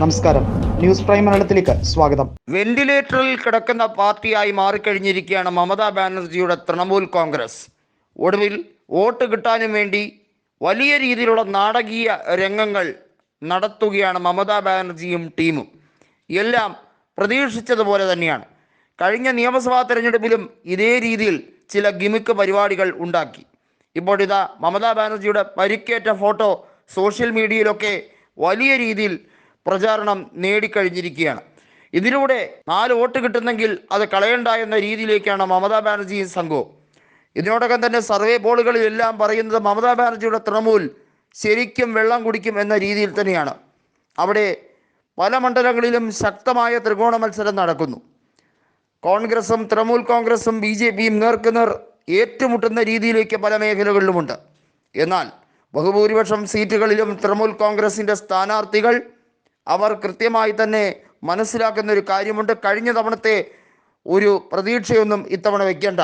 നമസ്കാരം. News prime മലയാളത്തിലേക്ക് സ്വാഗതം. വെന്റിലേറ്ററിൽ കിടക്കുന്ന പാർട്ടിയായി മാറിക്കഴിഞ്ഞിരിക്കുകയാണ് മമതാ ബാനർജിയുടെ തൃണമൂൽ കോൺഗ്രസ്. ഒടുവിൽ വോട്ട് കിട്ടാനും വേണ്ടി വലിയ രീതിയിലുള്ള നാടകീയ രംഗങ്ങൾ നടത്തുകയാണ് മമതാ ബാനർജിയും ടീമും. എല്ലാം പ്രതീക്ഷിച്ചതുപോലെ തന്നെയാണ്. കഴിഞ്ഞ നിയമസഭാ തെരഞ്ഞെടുപ്പിലും ഇതേ രീതിയിൽ ചില ഗിമിക്ക് പരിപാടികൾ ഉണ്ടാക്കി. ഇപ്പോൾ ഇതാ മമതാ ബാനർജിയുടെ പരിക്കേറ്റ ഫോട്ടോ സോഷ്യൽ മീഡിയയിലൊക്കെ വലിയ രീതിയിൽ പ്രചാരണം നേടിക്കഴിഞ്ഞിരിക്കുകയാണ്. ഇതിലൂടെ നാല് വോട്ട് കിട്ടുന്നെങ്കിൽ അത് കളയണ്ട എന്ന രീതിയിലേക്കാണ് മമതാ ബാനർജിയും സംഘവും. ഇതിനോടകം തന്നെ സർവേ പോളുകളിലെല്ലാം പറയുന്നത് മമതാ ബാനർജിയുടെ തൃണമൂൽ ശരിക്കും വെള്ളം കുടിക്കും എന്ന രീതിയിൽ തന്നെയാണ്. അവിടെ പല മണ്ഡലങ്ങളിലും ശക്തമായ ത്രികോണ മത്സരം നടക്കുന്നു. കോൺഗ്രസും തൃണമൂൽ കോൺഗ്രസും ബി ജെ പിയും നേർക്കുനേർ ഏറ്റുമുട്ടുന്ന രീതിയിലേക്ക് പല മേഖലകളിലുമുണ്ട്. എന്നാൽ ബഹുഭൂരിപക്ഷം സീറ്റുകളിലും തൃണമൂൽ കോൺഗ്രസിന്റെ സ്ഥാനാർത്ഥികൾ അവർ കൃത്യമായി തന്നെ മനസ്സിലാക്കുന്ന ഒരു കാര്യമുണ്ട്. കഴിഞ്ഞ തവണത്തെ ഒരു പ്രതീക്ഷയൊന്നും ഇത്തവണ വെക്കേണ്ട.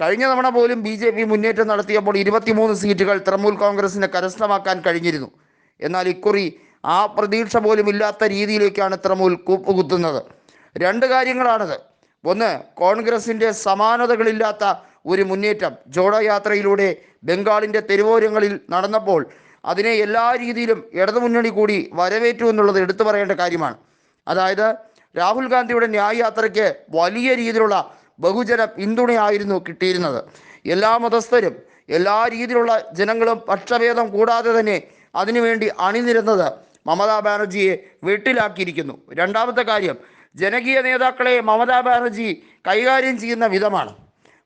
കഴിഞ്ഞ തവണ പോലും ബി ജെ പി മുന്നേറ്റം നടത്തിയപ്പോൾ ഇരുപത്തിമൂന്ന് സീറ്റുകൾ തൃണമൂൽ കോൺഗ്രസിന് കരസ്ഥമാക്കാൻ കഴിഞ്ഞിരുന്നു. എന്നാൽ ഇക്കുറി ആ പ്രതീക്ഷ പോലും ഇല്ലാത്ത രീതിയിലേക്കാണ് തൃണമൂൽ കൂപ്പുകുത്തുന്നത്. രണ്ട് കാര്യങ്ങളാണത്. ഒന്ന് കോൺഗ്രസിന്റെ സമാനതകളില്ലാത്ത ഒരു മുന്നേറ്റം. ജോഡോ യാത്രയിലൂടെ ബംഗാളിന്റെ തെരുവോരങ്ങളിൽ നടന്നപ്പോൾ അതിനെ എല്ലാ രീതിയിലും ഇടതുമുന്നണി കൂടി വരവേറ്റു എന്നുള്ളത് എടുത്തു പറയേണ്ട കാര്യമാണ്. അതായത് രാഹുൽ ഗാന്ധിയുടെ ന്യായ യാത്രയ്ക്ക് വലിയ രീതിയിലുള്ള ബഹുജന പിന്തുണയായിരുന്നു കിട്ടിയിരുന്നത്. എല്ലാ മതസ്ഥരും എല്ലാ രീതിയിലുള്ള ജനങ്ങളും പക്ഷഭേദം കൂടാതെ തന്നെ അതിനുവേണ്ടി അണിനിരുന്നത് മമതാ ബാനർജിയെ വെട്ടിലാക്കിയിരിക്കുന്നു. രണ്ടാമത്തെ കാര്യം ജനകീയ നേതാക്കളെ മമതാ ബാനർജി കൈകാര്യം ചെയ്യുന്ന വിധമാണ്.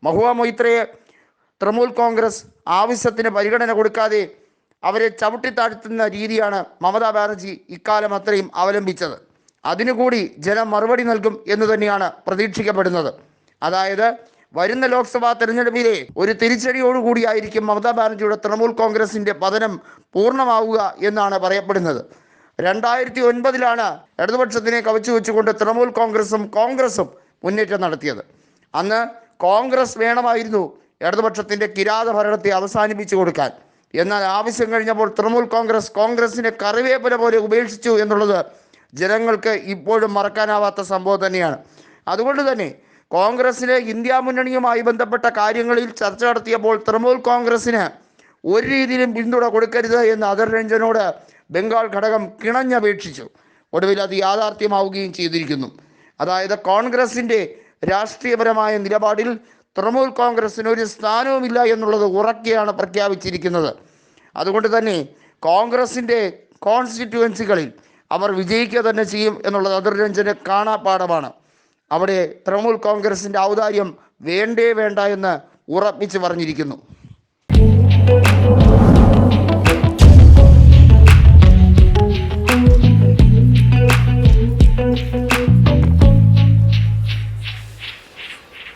മഹുവ മൊയ്ത്രയെ തൃണമൂൽ കോൺഗ്രസ് ആവശ്യത്തിന് പരിഗണന കൊടുക്കാതെ അവരെ ചവിട്ടിത്താഴ്ത്തുന്ന രീതിയാണ് മമതാ ബാനർജി ഇക്കാലം അത്രയും അവലംബിച്ചത്. അതിനുകൂടി ജനം മറുപടി നൽകും എന്ന് തന്നെയാണ് പ്രതീക്ഷിക്കപ്പെടുന്നത്. അതായത് വരുന്ന ലോക്സഭാ തെരഞ്ഞെടുപ്പിലെ ഒരു തിരിച്ചടിയോടുകൂടിയായിരിക്കും മമതാ ബാനർജിയുടെ തൃണമൂൽ കോൺഗ്രസിന്റെ പതനം പൂർണമാവുക എന്നാണ് പറയപ്പെടുന്നത്. രണ്ടായിരത്തി ഒൻപതിലാണ് ഇടതുപക്ഷത്തിനെ കവച്ചു വെച്ചുകൊണ്ട് തൃണമൂൽ കോൺഗ്രസും കോൺഗ്രസും മുന്നേറ്റം നടത്തിയത്. അന്ന് കോൺഗ്രസ് വേണമായിരുന്നു ഇടതുപക്ഷത്തിന്റെ കിരാത ഭരണത്തെ അവസാനിപ്പിച്ചു കൊടുക്കാൻ. എന്നാൽ ആവശ്യം കഴിഞ്ഞപ്പോൾ തൃണമൂൽ കോൺഗ്രസ് കോൺഗ്രസിനെ കറിവേപ്പില പോലെ ഉപേക്ഷിച്ചു എന്നുള്ളത് ജനങ്ങൾക്ക് ഇപ്പോഴും മറക്കാനാവാത്ത സംഭവം തന്നെയാണ്. അതുകൊണ്ട് തന്നെ കോൺഗ്രസിലെ ഇന്ത്യ മുന്നണിയുമായി ബന്ധപ്പെട്ട കാര്യങ്ങളിൽ ചർച്ച നടത്തിയപ്പോൾ തൃണമൂൽ കോൺഗ്രസിന് ഒരു രീതിയിലും പിന്തുണ കൊടുക്കരുത് എന്ന് അധർ രഞ്ജനോട് ബംഗാൾ ഘടകം കിണഞ്ഞപേക്ഷിച്ചു. ഒടുവിൽ അത് യാഥാർത്ഥ്യമാവുകയും ചെയ്തിരിക്കുന്നു. അതായത് കോൺഗ്രസിന്റെ രാഷ്ട്രീയപരമായ നിലപാടിൽ തൃണമൂൽ കോൺഗ്രസ്സിന് ഒരു സ്ഥാനവുമില്ല എന്നുള്ളത് ഉറക്കെയാണ് പ്രഖ്യാപിച്ചിരിക്കുന്നത്. അതുകൊണ്ട് തന്നെ കോൺഗ്രസിന്റെ കോൺസ്റ്റിറ്റ്യുവൻസികളിൽ അവർ വിജയിക്കുക തന്നെ ചെയ്യും എന്നുള്ളത് അതിർ രഞ്ജന് കാണാപ്പാടമാണ് അവിടെ തൃണമൂൽ കോൺഗ്രസിന്റെ ഔദാര്യം വേണ്ടേ വേണ്ട എന്ന് ഉറപ്പിച്ച് പറഞ്ഞിരിക്കുന്നു.